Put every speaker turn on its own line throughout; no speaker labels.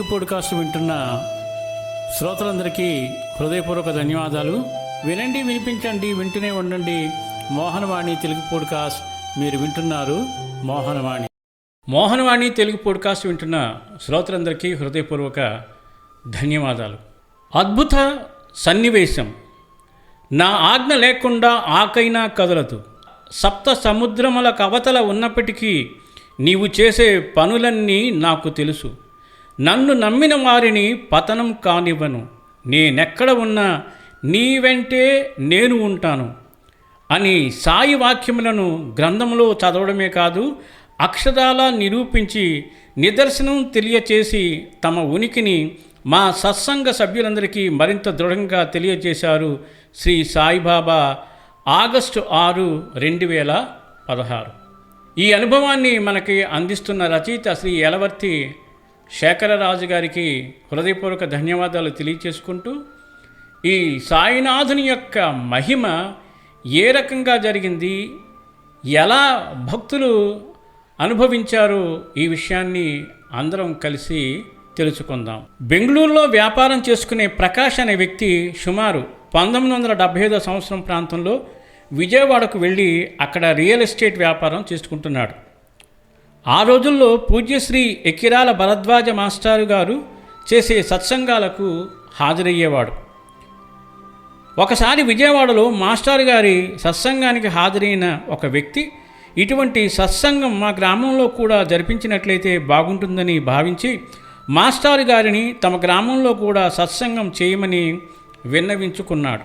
Telugu podcast వింటున్న శ్రోతలందరికీ హృదయపూర్వక ధన్యవాదాలు. వినండి వినిపించండి వింటూనే ఉండండి. మోహనవాణి తెలుగు పోడ్కాస్ట్ మీరు వింటున్నారు. మోహనవాణి. మోహనవాణి తెలుగు పోడ్కాస్ట్ వింటున్న శ్రోతలందరికీ హృదయపూర్వక ధన్యవాదాలు. అద్భుత సన్నివేశం. నా ఆజ్ఞ లేకుండా ఆకైనా కదలదు. సప్త సముద్రముల కవతల ఉన్నప్పటికీ నీవు చేసే పనులన్నీ నాకు తెలుసు. నన్ను నమ్మిన వారిని పతనం కానివ్వను. నేనెక్కడ ఉన్నా నీ వెంటే నేను ఉంటాను అని సాయి వాక్యములను గ్రంథంలో చదవడమే కాదు అక్షరాల నిరూపించి నిదర్శనం తెలియచేసి తమ ఉనికిని మా సత్సంగ సభ్యులందరికీ మరింత దృఢంగా తెలియజేశారు శ్రీ సాయిబాబా ఆగస్టు ఆరు రెండు వేల పదహారు. ఈ అనుభవాన్ని మనకి అందిస్తున్న రచయిత శ్రీ యలవర్తి శేఖరరాజు గారికి హృదయపూర్వక ధన్యవాదాలు తెలియచేసుకుంటూ ఈ సాయినాథుని యొక్క మహిమ ఏ రకంగా జరిగింది ఎలా భక్తులు అనుభవించారో ఈ విషయాన్ని అందరం కలిసి తెలుసుకుందాం. బెంగళూరులో వ్యాపారం చేసుకునే ప్రకాష్ అనే వ్యక్తి సుమారు పంతొమ్మిది వందల డెబ్బై ఐదో సంవత్సరం ప్రాంతంలో విజయవాడకు వెళ్ళి అక్కడ రియల్ ఎస్టేట్ వ్యాపారం చేసుకుంటున్నాడు. ఆ రోజుల్లో పూజ్యశ్రీ ఎక్కిరాల భరద్వాజ మాస్టారు గారు చేసే సత్సంగాలకు హాజరయ్యేవాడు. ఒకసారి విజయవాడలో మాస్టారు గారి సత్సంగానికి హాజరైన ఒక వ్యక్తి ఇటువంటి సత్సంగం మా గ్రామంలో కూడా జరిపించినట్లయితే బాగుంటుందని భావించి మాస్టారు గారిని తమ గ్రామంలో కూడా సత్సంగం చేయమని విన్నవించుకున్నాడు.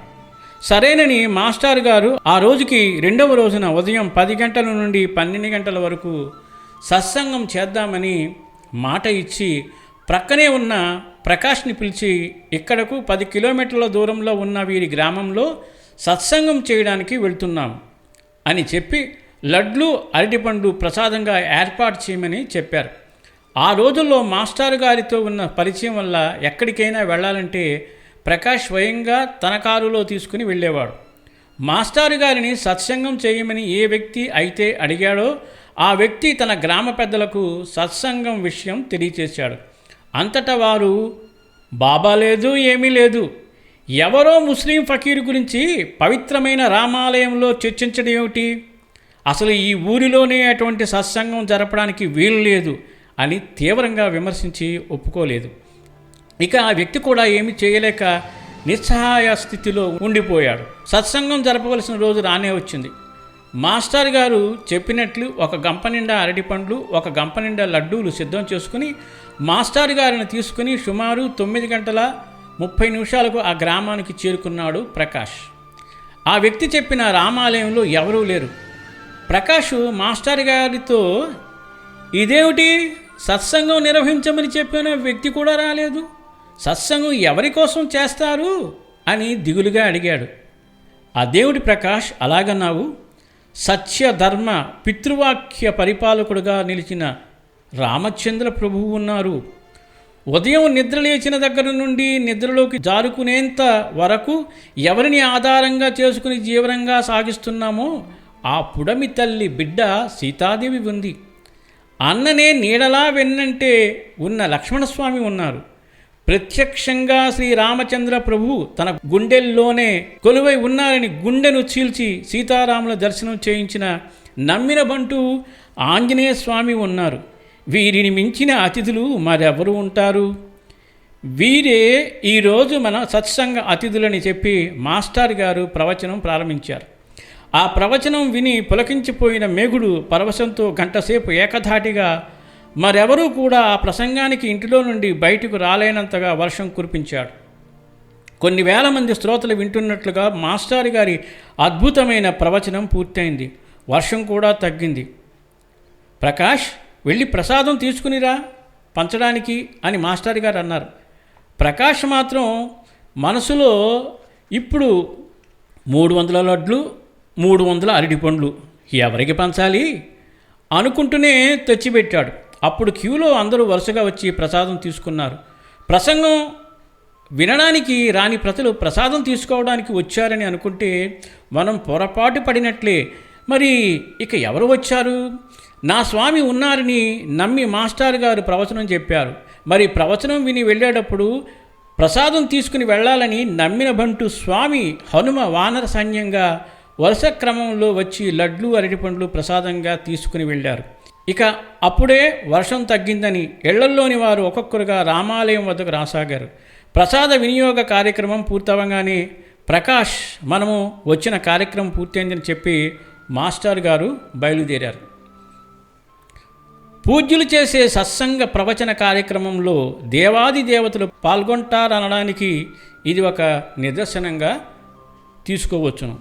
సరేనని మాస్టారు గారు ఆ రోజుకి రెండవ రోజున ఉదయం పది గంటల నుండి పన్నెండు గంటల వరకు సత్సంగం చేద్దామని మాట ఇచ్చి ప్రక్కనే ఉన్న ప్రకాష్ని పిలిచి ఇక్కడకు పది కిలోమీటర్ల దూరంలో ఉన్న వీరి గ్రామంలో సత్సంగం చేయడానికి వెళ్తున్నాం అని చెప్పి లడ్లు అరటిపండు ప్రసాదంగా ఏర్పాటు చేయమని చెప్పారు. ఆ రోజుల్లో మాస్టర్ గారితో ఉన్న పరిచయం వల్ల ఎక్కడికైనా వెళ్ళాలంటే ప్రకాష్ స్వయంగా తన కారులో తీసుకుని వెళ్ళేవాడు. మాస్టారు గారిని సత్సంగం చేయమని ఏ వ్యక్తి అయితే అడిగాడో ఆ వ్యక్తి తన గ్రామ పెద్దలకు సత్సంగం విషయం తెలియచేశాడు. అంతటా వారు బాబా లేదు ఏమీ లేదు. ఎవరో ముస్లిం ఫకీరు గురించి పవిత్రమైన రామాలయంలో చర్చించడం ఏమిటి? అసలు ఈ ఊరిలోనే అటువంటి సత్సంగం జరపడానికి వీలు లేదు అని తీవ్రంగా విమర్శించి ఒప్పుకోలేదు. ఇక ఆ వ్యక్తి కూడా ఏమి చేయలేక నిస్సహాయ స్థితిలో ఉండిపోయాడు. సత్సంగం జరపవలసిన రోజు రానే వచ్చింది. మాస్టర్ గారు చెప్పినట్లు ఒక గంప నిండా అరటిపండ్లు ఒక గంప నిండా లడ్డూలు సిద్ధం చేసుకుని మాస్టర్ గారిని తీసుకుని సుమారు తొమ్మిది గంటల ముప్పై నిమిషాలకు ఆ గ్రామానికి చేరుకున్నాడు ప్రకాష్. ఆ వ్యక్తి చెప్పిన రామాలయంలో ఎవరూ లేరు. ప్రకాష్ మాస్టర్ గారితో ఇదేమిటి? సత్సంగం నిర్వహించమని చెప్పిన వ్యక్తి కూడా రాలేదు. సత్సంగం ఎవరి కోసం చేస్తారు? అని దిగులుగా అడిగాడు. ఆ దేవుడి ప్రకాష్? అలాగన్నావు? సత్య ధర్మ పితృవాక్య పరిపాలకుడుగా నిలిచిన రామచంద్ర ప్రభువు ఉన్నారు. ఉదయం నిద్ర లేచిన దగ్గర నుండి నిద్రలోకి జారుకునేంత వరకు ఎవరిని ఆధారంగా చేసుకుని జీవనంగా సాగిస్తున్నామో ఆ పుడమి తల్లి బిడ్డ సీతాదేవి ఉంది. అన్ననే నీడలా వెన్నంటే ఉన్న లక్ష్మణస్వామి ఉన్నారు. ప్రత్యక్షంగా శ్రీరామచంద్ర ప్రభు తన గుండెల్లోనే కొలువై ఉన్నారని గుండెను చీల్చి సీతారాముల దర్శనం చేయించిన నమ్మిన బంటూ ఆంజనేయ స్వామి ఉన్నారు. వీరిని మించిన అతిథులు మరెవరు ఉంటారు? వీరే ఈరోజు మన సత్సంగ అతిథులని చెప్పి మాస్టర్ గారు ప్రవచనం ప్రారంభించారు. ఆ ప్రవచనం విని పులకించిపోయిన మేఘుడు పరవశంతో గంటసేపు ఏకధాటిగా మరెవరూ కూడా ఆ ప్రసంగానికి ఇంటిలో నుండి బయటకు రాలేనంతగా వర్షం కురిపించాడు. కొన్ని వేల మంది శ్రోతలు వింటున్నట్లుగా మాస్టారు గారి అద్భుతమైన ప్రవచనం పూర్తయింది. వర్షం కూడా తగ్గింది. ప్రకాష్ వెళ్ళి ప్రసాదం తీసుకునిరా పంచడానికి అని మాస్టర్ గారు అన్నారు. ప్రకాష్ మాత్రం మనసులో ఇప్పుడు మూడు వందల లడ్లు మూడు వందల అరటిపండ్లు ఎవరికి పంచాలి అనుకుంటూనే తెచ్చిపెట్టాడు. అప్పుడు క్యూలో అందరూ వరుసగా వచ్చి ప్రసాదం తీసుకున్నారు. ప్రసంగం వినడానికి రాని ప్రజలు ప్రసాదం తీసుకోవడానికి వచ్చారని అనుకుంటే మనం పొరపాటు పడినట్లే. మరి ఇక ఎవరు వచ్చారు? నా స్వామి ఉన్నారని నమ్మి మాస్టర్ గారు ప్రవచనం చెప్పారు. మరి ప్రవచనం విని వెళ్ళేటప్పుడు ప్రసాదం తీసుకుని వెళ్ళాలని నమ్మిన బంటు స్వామి హనుమ వానర సైన్యంగా వరుస క్రమంలో వచ్చి లడ్లు అరటిపండ్లు ప్రసాదంగా తీసుకుని వెళ్ళారు. ఇక అప్పుడే వర్షం తగ్గిందని ఇళ్ళల్లోని వారు ఒక్కొక్కరుగా రామాలయం వద్దకు రాసాగారు. ప్రసాద వినియోగ కార్యక్రమం పూర్తవగానే ప్రకాష్ మనము వచ్చిన కార్యక్రమం పూర్తయిందని చెప్పి మాస్టర్ గారు బయలుదేరారు. పూజ్యులు చేసే సత్సంగ ప్రవచన కార్యక్రమంలో దేవాది దేవతలు పాల్గొంటారనడానికి ఇది ఒక నిదర్శనంగా తీసుకోవచ్చును.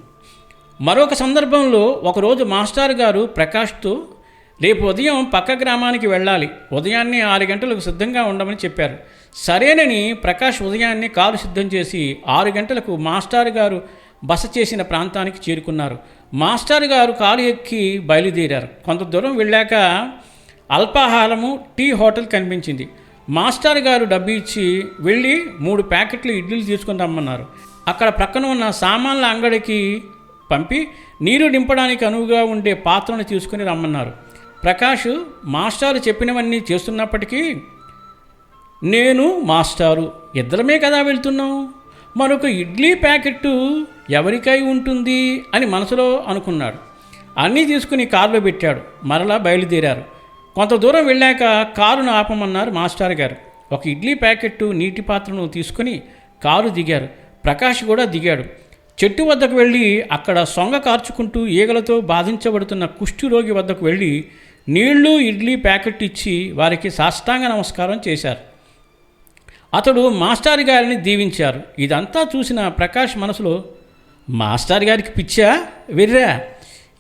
మరొక సందర్భంలో ఒకరోజు మాస్టర్ గారు ప్రకాష్తో రేపు ఉదయం పక్క గ్రామానికి వెళ్ళాలి. ఉదయాన్నే ఆరు గంటలకు సిద్ధంగా ఉండమని చెప్పారు. సరేనని ప్రకాష్ ఉదయాన్నే కారు సిద్ధం చేసి ఆరు గంటలకు మాస్టారు గారు బస చేసిన ప్రాంతానికి చేరుకున్నారు. మాస్టారు గారు కారు ఎక్కి బయలుదేరారు. కొంత దూరం వెళ్ళాక అల్పాహారము టీ హోటల్ కనిపించింది. మాస్టర్ గారు డబ్బు ఇచ్చి వెళ్ళి మూడు ప్యాకెట్లు ఇడ్లీలు తీసుకుని రమ్మన్నారు. అక్కడ ప్రక్కన ఉన్న సామాన్ల అంగడికి పంపి నీరు నింపడానికి అనువుగా ఉండే పాత్రను తీసుకుని రమ్మన్నారు. ప్రకాష్ మాస్టారు చెప్పినవన్నీ చేస్తున్నప్పటికీ నేను మాస్టారు ఇద్దరమే కదా వెళ్తున్నాం. మరొక ఇడ్లీ ప్యాకెట్టు ఎవరికై ఉంటుంది అని మనసులో అనుకున్నాడు. అన్నీ తీసుకుని కారులో పెట్టాడు. మరలా బయలుదేరారు. కొంత దూరం వెళ్ళాక కారును ఆపమన్నారు మాస్టర్ గారు. ఒక ఇడ్లీ ప్యాకెట్టు నీటి పాత్రను తీసుకుని కారు దిగారు. ప్రకాష్ కూడా దిగాడు. చెట్టు వద్దకు వెళ్ళి అక్కడ సొంగ కార్చుకుంటూ ఈగలతో బాధించబడుతున్న కుష్టి రోగి వద్దకు వెళ్ళి నీళ్ళు ఇడ్లీ ప్యాకెట్ ఇచ్చి వారికి సాష్టాంగ నమస్కారం చేశారు. అతడు మాస్టర్ గారిని దీవించారు. ఇదంతా చూసిన ప్రకాష్ మనసులో మాస్టర్ గారికి పిచ్చా? వెర్రా?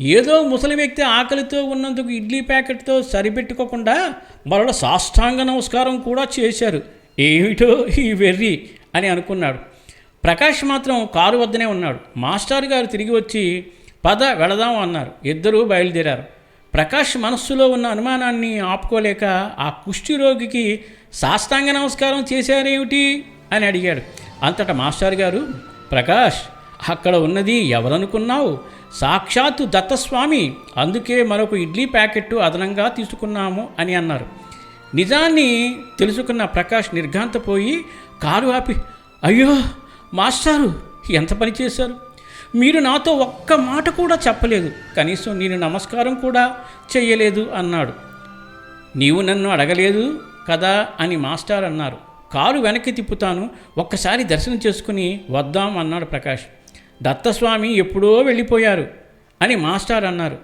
ఏదో ముసలి వ్యక్తి ఆకలితో ఉన్నందుకు ఇడ్లీ ప్యాకెట్తో సరిపెట్టుకోకుండా మరల సాష్టాంగ నమస్కారం కూడా చేశారు. ఏమిటో ఈ వెర్రి? అని అనుకున్నాడు. ప్రకాష్ మాత్రం కారు వద్దనే ఉన్నాడు. మాస్టర్ గారు తిరిగి వచ్చి పద వెళదాం అన్నారు. ఇద్దరూ బయలుదేరారు. ప్రకాష్ మనస్సులో ఉన్న అనుమానాన్ని ఆపుకోలేక ఆ కుష్టి రోగికి సాష్టాంగ నమస్కారం చేశారేమిటి అని అడిగాడు. అంతటా మాస్టర్ గారు ప్రకాష్ అక్కడ ఉన్నది ఎవరనుకున్నావు? సాక్షాత్తు దత్తస్వామి అందుకే మరొక ఇడ్లీ ప్యాకెట్టు అదనంగా తీసుకున్నాము అని అన్నారు. నిజాన్ని తెలుసుకున్న ప్రకాష్ నిర్ఘాంతపోయి కారు ఆపి అయ్యో మాస్టారు ఎంత పని చేశారు? మీరు నాతో ఒక్క మాట కూడా చెప్పలేదు. కనీసం నేను నమస్కారం కూడా చెయ్యలేదు అన్నాడు. నీవు నన్ను అడగలేదు కదా అని మాస్టర్ అన్నారు. కారు వెనక్కి తిప్పుతాను. ఒక్కసారి దర్శనం చేసుకుని వద్దాం అన్నాడు ప్రకాష్. దత్తస్వామి ఎప్పుడో వెళ్ళిపోయారు అని మాస్టర్ అన్నారు.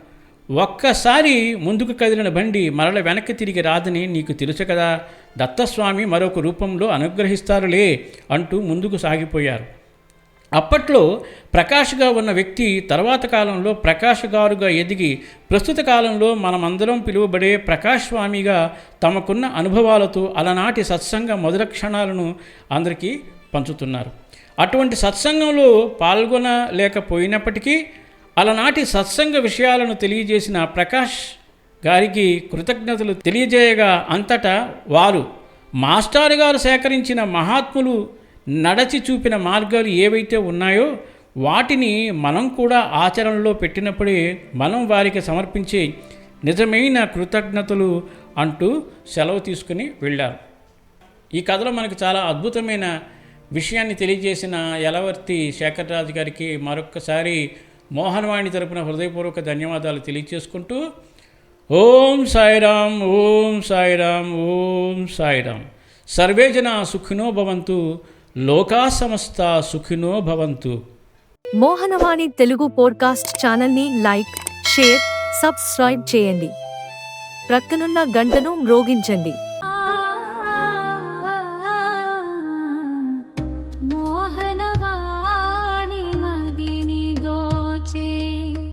ఒక్కసారి ముందుకు కదిలిన బండి మరల వెనక్కి తిరిగి రాదని నీకు తెలుసు కదా దత్తస్వామి మరొక రూపంలో అనుగ్రహిస్తారులే అంటూ ముందుకు సాగిపోయారు. అప్పట్లో ప్రకాష్గా ఉన్న వ్యక్తి తర్వాత కాలంలో ప్రకాష్ గారుగా ఎదిగి ప్రస్తుత కాలంలో మనమందరం పిలువబడే ప్రకాష్ స్వామిగా తమకున్న అనుభవాలతో అలనాటి సత్సంగ మొదల క్షణాలను అందరికీ పంచుతున్నారు. అటువంటి సత్సంగంలో పాల్గొనలేకపోయినప్పటికీ అలనాటి సత్సంగ విషయాలను తెలియజేసిన ప్రకాష్ గారికి కృతజ్ఞతలు తెలియజేయగా అంతటా వారు మాస్టారు గారు సేకరించిన మహాత్ములు నడచి చూపిన మార్గాలు ఏవైతే ఉన్నాయో వాటిని మనం కూడా ఆచరణలో పెట్టినప్పుడే మనం వారికి సమర్పించే నిజమైన కృతజ్ఞతలు అంటూ సెలవు తీసుకుని వెళ్ళారు. ఈ కథలో మనకు చాలా అద్భుతమైన విషయాన్ని తెలియజేసిన యలవర్తి శేఖర్రాజు గారికి మరొక్కసారి మోహనవాణి తరపున హృదయపూర్వక ధన్యవాదాలు తెలియజేసుకుంటూ ఓం సాయిరామ్ ఓం సాయిరామ్ ఓం సాయిరామ్. సర్వే జన సుఖినో భవంతు. లోకా సమస్త సుఖినో భవంతు.
మోహనవాణి తెలుగు పోడ్కాస్ట్ ఛానల్ని లైక్ షేర్ సబ్స్క్రైబ్ చేయండి. ప్రక్కనున్న గంటను మ్రోగించండి.